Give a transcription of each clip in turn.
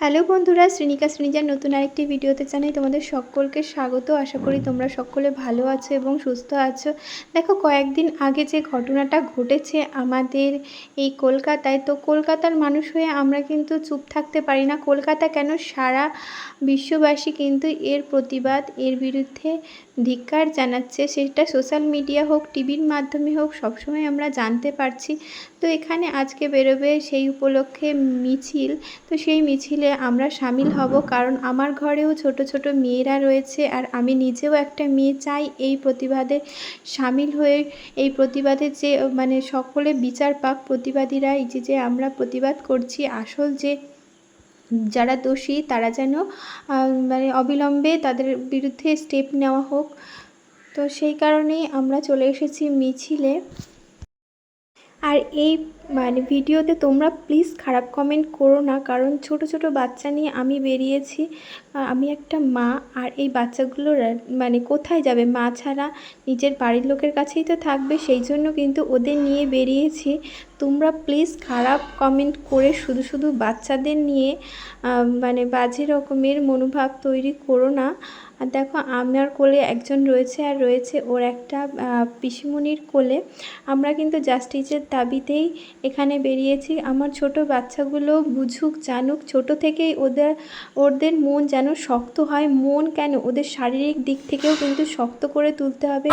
Hello বন্ধুরা, শ্রীনিকা শ্রীনিজার নতুন আরেকটি ভিডিওতে জানাই তোমাদের সকলকে স্বাগত। আশা করি তোমরা সকলে ভালো আছো এবং সুস্থ আছো। দেখো, কয়েকদিন আগে যে ঘটনাটা ঘটেছে আমাদের এই কলকাতায়, তো কলকাতার মানুষ হয়ে আমরা কিন্তু চুপ থাকতে পারি না। কলকাতা কেন? সারা বিশ্ববাসী কিন্তু এর প্রতিবাদ, এর বিরুদ্ধে ধিক্কার জানাচ্ছে। সেটা সোশ্যাল মিডিয়া হোক, টিভির মাধ্যমে হোক, সবসময় আমরা জানতে পারছি। তো এখানে আজকে বেরোবে সেই উপলক্ষে মিছিল। তো সেই মিছিলে আমরা সামিল হব কারণ আমার ঘরেও ছোট ছোট মেয়েরা রয়েছে আর আমি নিজেও একটা মেয়ে চাই এই প্রতিবাদে সামিল হয়ে এই প্রতিবাদে যে মানে সকলে বিচার পাক প্রতিবাদীরা, এই যে আমরা প্রতিবাদ করছি আসল যে যারা দোষী তারা যেন মানে অবিলম্বে তাদের বিরুদ্ধে স্টেপ নেওয়া হোক। তো সেই কারণেই আমরা চলে এসেছি মিছিলে। আর এই মানে ভিডিওতে তোমরা প্লিজ খারাপ কমেন্ট করো না, কারণ ছোট ছোট বাচ্চা নিয়ে আমি বেরিয়েছি। আমি একটা মা, আর এই বাচ্চাগুলো মানে কোথায় যাবে? মা ছাড়া নিজের বাড়ির লোকের কাছেই তো থাকবে, সেই জন্য কিন্তু ওদের নিয়ে বেরিয়েছি। তোমরা প্লিজ খারাপ কমেন্ট করে শুধু শুধু বাচ্চাদের নিয়ে মানে বাজে রকমের মনোভাব তৈরি করো না। আর দেখো, আমার কোলে একজন রয়েছে, আর রয়েছে ওর একটা পিসিমণির কোলে। আমরা কিন্তু জাস্টিসের দাবিতেই এখানে বেরিয়েছি। আমার ছোট বাচ্চাগুলো বুঝুক, জানুক, ছোট থেকেই ওদের ওদের মন যেন শক্ত হয়। মন কেন? ওদের শারীরিক দিক থেকেও কিন্তু শক্ত করে তুলতে হবে।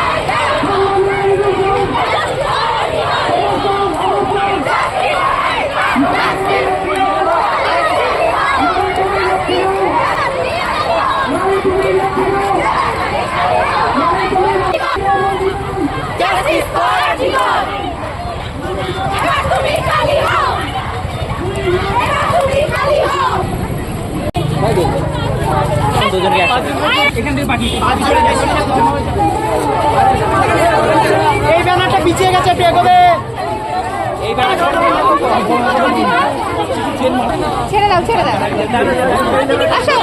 এই ব্যানারটা পিছিয়ে গেছে একটু এগোবে এই ছেড়ে দাও ছেড়ে দাও। আসো।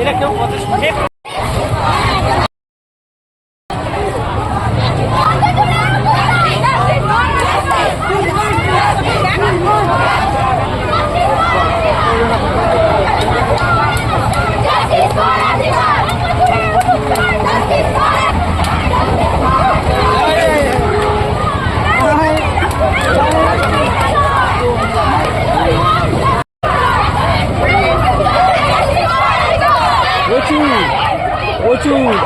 এটা কেউ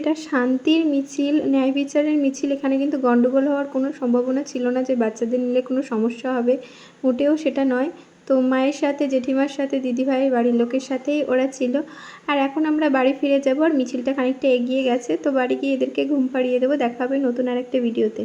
এটা শান্তির মিছিল, ন্যায় বিচারের মিছিল, এখানে কিন্তু গণ্ডগোল হওয়ার কোনো সম্ভাবনা ছিল না যে বাচ্চাদের নিলে কোনো সমস্যা হবে। মোটেও সেটা নয়। তো মায়ের সাথে, জেঠিমার সাথে, দিদিভাইয়ের বাড়ির লোকের সাথেই ওরা ছিল। আর এখন আমরা বাড়ি ফিরে যাব আর মিছিলটা খানিকটা এগিয়ে গেছে। তো বাড়ি গিয়ে এদেরকে ঘুম পাড়িয়ে দেবো। দেখা হবে নতুন আর একটা ভিডিওতে।